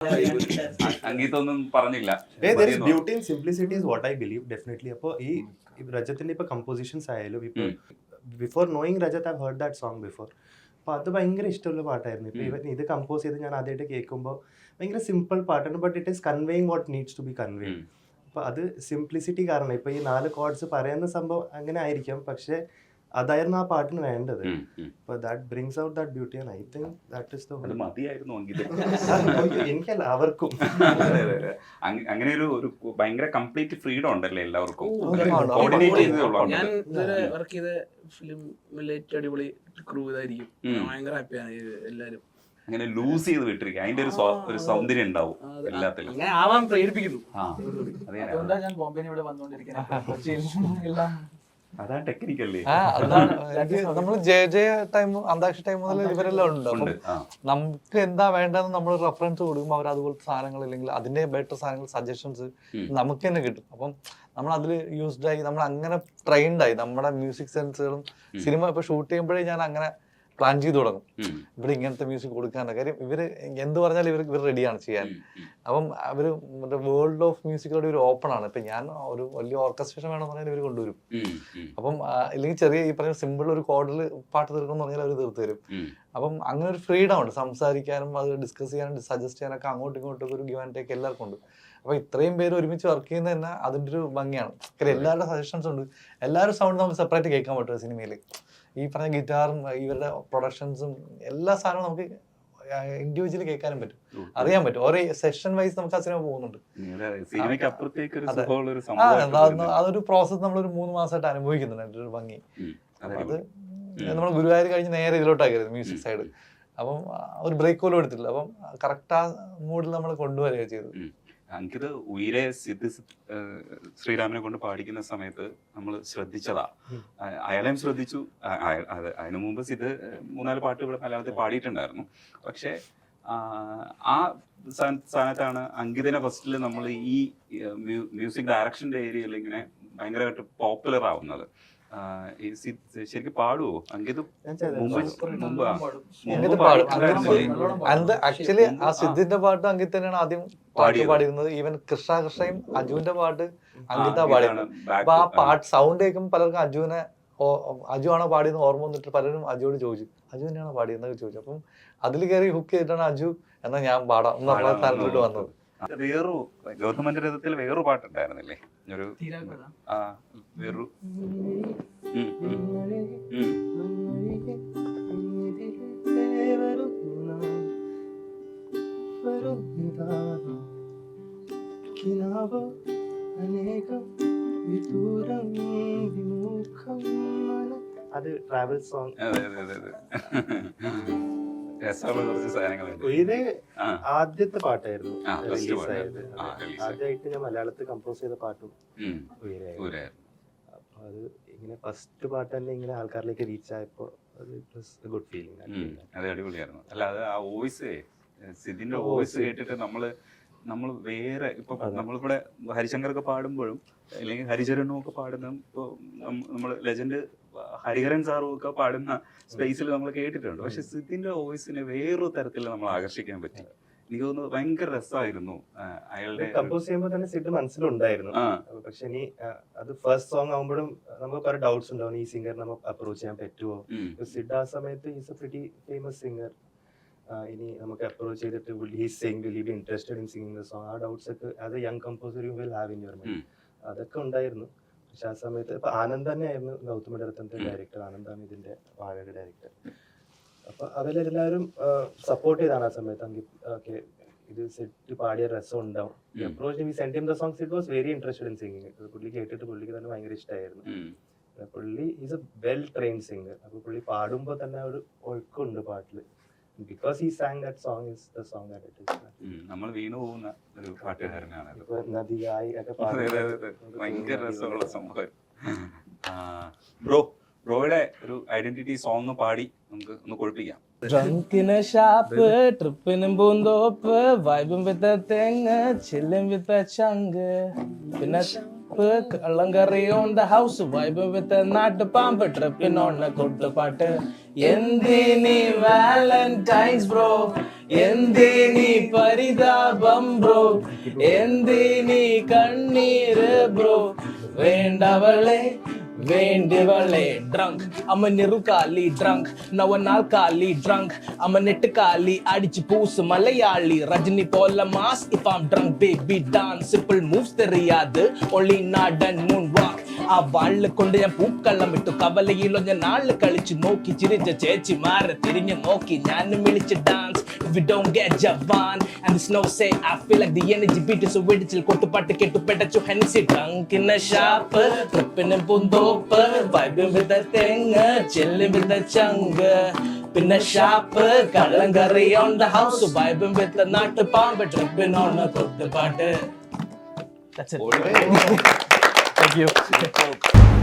സംഗീതമൊന്നും പറഞ്ഞില്ല. Beauty there simplicity is what I believe definitely. അപ്പോൾ ഈ രജത്തിന്റെ ഇപ്പൊ കമ്പോസിഷൻസ് ആയാലും ഇപ്പൊ before knowing Rajat I heard that song before അപ്പൊ അത് ഭയങ്കര ഇഷ്ടമുള്ള പാട്ടായിരുന്നു. ഇപ്പൊ ഇവൻ ഇത് കമ്പോസ് ചെയ്ത് ഞാൻ ആദ്യമായിട്ട് കേൾക്കുമ്പോൾ ഭയങ്കര സിമ്പിൾ പാട്ടാണ് but it is conveying what needs to be convey അപ്പോൾ അപ്പൊ അത് സിംപ്ലിസിറ്റി കാരണം. ഇപ്പൊ ഈ നാല് കോഡ്സ് പറയുന്ന സംഭവം അങ്ങനെ ആയിരിക്കാം പക്ഷെ അതായിരുന്നു ആ പാട്ടിന് വേണ്ടത്. അപ്പൊ that brings out that beauty and I think that is അത് മതിയായിരുന്നു എനിക്കല്ല അവർക്കും. അങ്ങനെ ഒരു ഒരു ഭയങ്കര കംപ്ലീറ്റ് ഫ്രീഡം ഉണ്ടല്ലേ എല്ലാവർക്കും? ഞാൻ വർക്ക് ചെയ്ത ഫിലിം അടിപൊളി ക്രൂ ഇതായിരിക്കും. ഞാൻ ഭയങ്കര ഹാപ്പിയാണ് എല്ലാരും അങ്ങനെ ലൂസ് ചെയ്ത് വിട്ടിരിക്കുക അതിന്റെ ഒരു ഒരു സൗന്ദര്യം ഉണ്ടാവും എല്ലാത്തിലും. ആവാൻ പ്രേരിപ്പിക്കുന്നു. അതുകൊണ്ടാണ് ഞാൻ ബോംബെ ഇവിടെ വന്നുകൊണ്ടിരിക്കുന്നത്. കൊച്ചിയിൽ എല്ലാം അതാ ടെക്നിക്കല്ലേ അതാണ്. നമ്മൾ J J time Antakshari time മുതൽ ഇവരെല്ലാം ഉണ്ട്. അപ്പം നമുക്ക് എന്താ വേണ്ടതെന്ന് നമ്മൾ റെഫറൻസ് കൊടുക്കുമ്പോൾ അവർ അതുപോലത്തെ സാധനങ്ങൾ അല്ലെങ്കിൽ അതിന്റെ ബെറ്റർ സാധനങ്ങൾ സജഷൻസ് നമുക്ക് തന്നെ കിട്ടും. അപ്പം നമ്മൾ അതിൽ യൂസ്ഡ് ആയി നമ്മൾ അങ്ങനെ ട്രെയിൻഡ് ആയി. നമ്മുടെ മ്യൂസിക് സെൻസുകളും സിനിമ ഇപ്പൊ ഷൂട്ട് ചെയ്യുമ്പോഴേ ഞാൻ അങ്ങനെ പ്ലാൻ ചെയ്ത് തുടങ്ങും. ഇവിടെ ഇങ്ങനത്തെ മ്യൂസിക് കൊടുക്കാനുള്ള കാര്യം ഇവർ എന്ത് പറഞ്ഞാലും ഇവർ ഇവർ റെഡിയാണ് ചെയ്യാൻ. അപ്പം അവർ മറ്റേ വേൾഡ് ഓഫ് മ്യൂസിക്കിലോട് ഒരു ഓപ്പൺ ആണ്. ഇപ്പൊ ഞാൻ ഒരു വലിയ ഓർക്കസ്ട്രേഷൻ വേണമെന്ന് പറഞ്ഞാൽ ഇവർ കൊണ്ടുവരും. അപ്പം അല്ലെങ്കിൽ ചെറിയ ഈ പറഞ്ഞ സിമ്പിൾ ഒരു കോഡിൽ പാട്ട് തീർക്കുമെന്ന് പറഞ്ഞാൽ അവർ തീർത്ത് തരും. അപ്പം അങ്ങനെ ഒരു ഫ്രീഡം ഉണ്ട്. സംസാരിക്കാനും അത് ഡിസ്കസ് ചെയ്യാനും സജസ്റ്റ് ചെയ്യാനൊക്കെ അങ്ങോട്ടും ഇങ്ങോട്ടും ഒരു ഗിവ് ആൻഡ് ടേക്ക് എല്ലാവർക്കും ഉണ്ട്. അപ്പൊ ഇത്രയും പേര് ഒരുമിച്ച് വർക്ക് ചെയ്യുന്നത് തന്നെ അതിന്റെ ഒരു ഭംഗിയാണ്. എല്ലാവരുടെ സജഷൻസ് ഉണ്ട്. എല്ലാവരും സൗണ്ട് നമുക്ക് സെപ്പറേറ്റ് കേൾക്കാൻ പറ്റും സിനിമയിൽ ഈ പറഞ്ഞ ഗിറ്റാറും ഇവരുടെ പ്രൊഡക്ഷൻസും എല്ലാ സാധനവും നമുക്ക് ഇൻഡിവിജ്വലി കേൾക്കാനും പറ്റും. അറിയാൻ പറ്റും. ഓരോ സെഷൻ വൈസ് നമുക്ക് ആ സിനിമ പോകുന്നുണ്ട്. നിങ്ങളുടെ സിനിമയ്ക്ക് അപ്പുറത്തേക്ക് ഒരു സുഖമുള്ള ഒരു സംഭവം എന്താ അതൊരു പ്രോസസ്സ് നമ്മളൊരു മൂന്ന് മാസമായിട്ട് അനുഭവിക്കുന്നുണ്ട്. എന്റെ ഒരു ഭംഗി. അത്. നമ്മൾ ഗുരുവായൂർ കഴിഞ്ഞ് നേരെ ഇതിലോട്ടാക്കരുത് മ്യൂസിക് സൈഡ്. അപ്പം ഒരു ബ്രേക്ക് പോലും എടുത്തില്ല അപ്പം കറക്റ്റ് ആ മൂഡിൽ നമ്മൾ കൊണ്ടുവരിക ചെയ്തു എനിക്കിത് ഉയരെ സിദ്ധി ശ്രീരാമനെ കൊണ്ട് പാടിക്കുന്ന സമയത്ത് നമ്മൾ ശ്രദ്ധിച്ചതാ. അയാളെയും ശ്രദ്ധിച്ചു. അതിനു മുമ്പ് സിദ്ധ് മൂന്നാൽ പാട്ട് ഇവിടെ മലയാളത്തിൽ പാടിയിട്ടുണ്ടായിരുന്നു. പക്ഷെ ആ, സ്ഥാനത്താണ് അങ്കിതിനെ ഫസ്റ്റിൽ നമ്മൾ ഈ മ്യൂസിക് ഡയറക്ഷന്റെ ഏരിയയിൽ ഇങ്ങനെ ഭയങ്കരമായിട്ട് പോപ്പുലർ ആവുന്നത് ശരിക്കും പാടുവോ? അങ്കിത് മുമ്പ് ആക്ച്വലി ആ. സിദ്ധിന്റെ പാട്ട് അങ്കിത് തന്നെയാണ് ആദ്യം പാട്ട്. പാടിയിരുന്നത്. ഈവൻ കൃഷ്ണ കൃഷ്ണയും അജുവിന്റെ പാട്ട് അങ്കിത പാടിയിരുന്നത് അപ്പൊ ആ. പാട്ട് സൗണ്ട് കേൾക്കുമ്പോൾ പലർക്കും അജുവിനെ അജു ആണോ പാടിയെന്ന് ഓർമ്മ വന്നിട്ട് പലരും അജുവോട് ചോദിച്ചു. അജു തന്നെയാണോ പാടിയെന്നൊക്കെ ചോദിച്ചു. അപ്പം അതിൽ കയറി ഹുക്ക് ചെയ്തിട്ടാണ് അജു എന്നാ ഞാൻ പാടാം എന്ന് പറഞ്ഞ പാടാം. വന്നത്. വേറൊരു ഗൗതമന്റെ രഥത്തിൽ വേറൊരു പാട്ടുണ്ടായിരുന്നില്ലേ? ഒരു ആ വേറൊരു. അത് ട്രാവൽ സോങ് അതെ അതെ അതെ അതെ. രസമുള്ള കുറച്ച് സാധനങ്ങളുണ്ട് ഇത് ആ. ആദ്യത്തെ പാട്ടായിരുന്നു. ആദ്യമായിട്ട് ഞാൻ മലയാളത്തിൽ കമ്പോസ് ചെയ്ത പാട്ടും. അപ്പൊ അത് ഇങ്ങനെ ഫസ്റ്റ് പാട്ട് തന്നെ ഇങ്ങനെ ആൾക്കാരിലേക്ക് റീച്ച് ആയപ്പോ ഗുഡ് ഫീലിംഗ് അത് അടിപൊളിയായിരുന്നു. അല്ല അത് ആ വോയിസ് സിദിന്റെ വോയിസ്. കേട്ടിട്ട് നമ്മൾ നമ്മൾ വേറെ ഇപ്പൊ നമ്മളിവിടെ ഹരിശങ്കർ ഒക്കെ പാടുമ്പോഴും അല്ലെങ്കിൽ ഹരിചരണും ഒക്കെ പാടുന്ന ഇപ്പൊ നമ്മൾ ലെജൻഡ് ഹരിഹരൻ സാറും ഒക്കെ പാടുന്ന സ്പേസിൽ നമ്മൾ കേട്ടിട്ടുണ്ട്. പക്ഷെ സിദ്ധിന്റെ വോയിസിനെ വേറൊരു തരത്തിൽ നമ്മൾ ആകർഷിക്കാൻ പറ്റി. എനിക്ക് തോന്നുന്നു ഭയങ്കര രസമായിരുന്നു അയാളുടെ കമ്പോസ് ചെയ്യുമ്പോൾ തന്നെ സിഡ് മനസ്സിലുണ്ടായിരുന്നു. പക്ഷെ ഇനി അത് ഫസ്റ്റ് സോങ് ആകുമ്പോഴും നമുക്ക് കുറെ ഡൗട്ട്സ് ഉണ്ടാവും. ഈ സിംഗർ നമ്മൾ അപ്രോച്ച് ചെയ്യാൻ പറ്റുമോ സിഡ് ആ സമയത്ത് is a pretty famous singer ഇനി നമുക്ക് അപ്രോച്ച് ചെയ്തിട്ട് will he sing will he be interested in singing the song ആ ഡൗട്ട്സ് ഒക്കെ as a young composer you will have in your. Mind അതൊക്കെ ഉണ്ടായിരുന്നു. പക്ഷെ ആ സമയത്ത് ഇപ്പൊ ആനന്ദ് തന്നെയായിരുന്നു ഗൗതമ ഉം. ഡയറക്ടർ ആനന്ദാണ് ഇതിന്റെ വാഴയുടെ ഡയറക്ടർ അപ്പൊ അവരെല്ലാവരും സപ്പോർട്ട് ചെയ്താണ് ആ സമയത്ത് ഓക്കെ ഇത് സെറ്റ് പാടിയ രസം ഉണ്ടാവും. Approach we send him the songs it was very interested in singing പുള്ളി കേട്ടിട്ട് പുള്ളിക്ക് തന്നെ ഭയങ്കര ഇഷ്ടമായിരുന്നു പുള്ളി is a well train singer അപ്പൊ പുള്ളി പാടുമ്പോൾ തന്നെ ഒരു ഒഴുക്കുണ്ട് പാട്ടിൽ. ബിക്കോസ് ഈ song that song is the song that it is നമ്മൾ വീണു പോകുന്ന ഒരു പാട്ടുകാരനാണ് ഇപ്പൊ നദിയായി. ഭയങ്കര രസമുള്ള സംഭവം. ബ്രോ ബ്രോയുടെ ഒരു ഐഡന്റിറ്റി സോങ് പാടി നമുക്ക് ഒന്ന് കൊഴിപ്പിക്കാം. ഡ്രങ്കിന് ഷാപ്പ് ട്രിപ്പിനും പൂന്തോപ്പ് വൈബും വിത്ത് തെങ്ങ് ചില്ലും വിത്ത് ചങ്ക് പിന്നെ ഷാപ്പ് കള്ളം കറി on the house vibe with നാട്ടുപാമ്പ് ട്രിപ്പിനോണ് കൊട്ടുപാട്ട്. എന്തിനി വാലന്റൈൻസ് ബ്രോ എന്തിനി പരിതാപം ബ്രോ എന്തിനി കണ്ണീര് ബ്രോ വേണ്ടവളെ வேண்டுவலே. ட்ரங்க் அவன் நெருக்காலி ட்ரங்க் நவ நாற்காலி ட்ரங்க் அவன் நெட்டுக்காலி அடிச்சு பூசு மலையாளி. ரஜினி போல mass if am drunk baby dance simple moves தெரியாது. ஒளி நாடன் மூன் வாக் ആ വാളിൽ കൊണ്ട് ഞാൻ പൂക്കള്ളം ഇട്ടു. കവലയിലോ ഞാൻ നാൾ കളിച്ചു നോക്കി. ചിരിച്ച ചേച്ചിമാരെ തിരിഞ്ഞു നോക്കി. ഞാനും വിളിച്ച് dance you don't get Jawan and the snow say I feel like the energy beat is so വെടിച്ചിൽ കൊട്ടുപാട്ട് കേട്ടു പെടച്ചു. ഹെൻസി ഡ്രങ്കിന് ഷാപ്പ് ട്രിപ്പിന് പൂന്തോപ്പ് വൈബും വിത തെങ്ങ് ചെല്ലും വിത ചങ്ക് പിന്നെ ഷാപ്പ് കള്ളം കറി ഓൺ ദ ഹൗസ് വൈബും വിത്ത് നാട്ടു പാമ്പ് ട്രിപ്പിനോണ് കൊട്ടുപാട്ട് That's it. Thank you.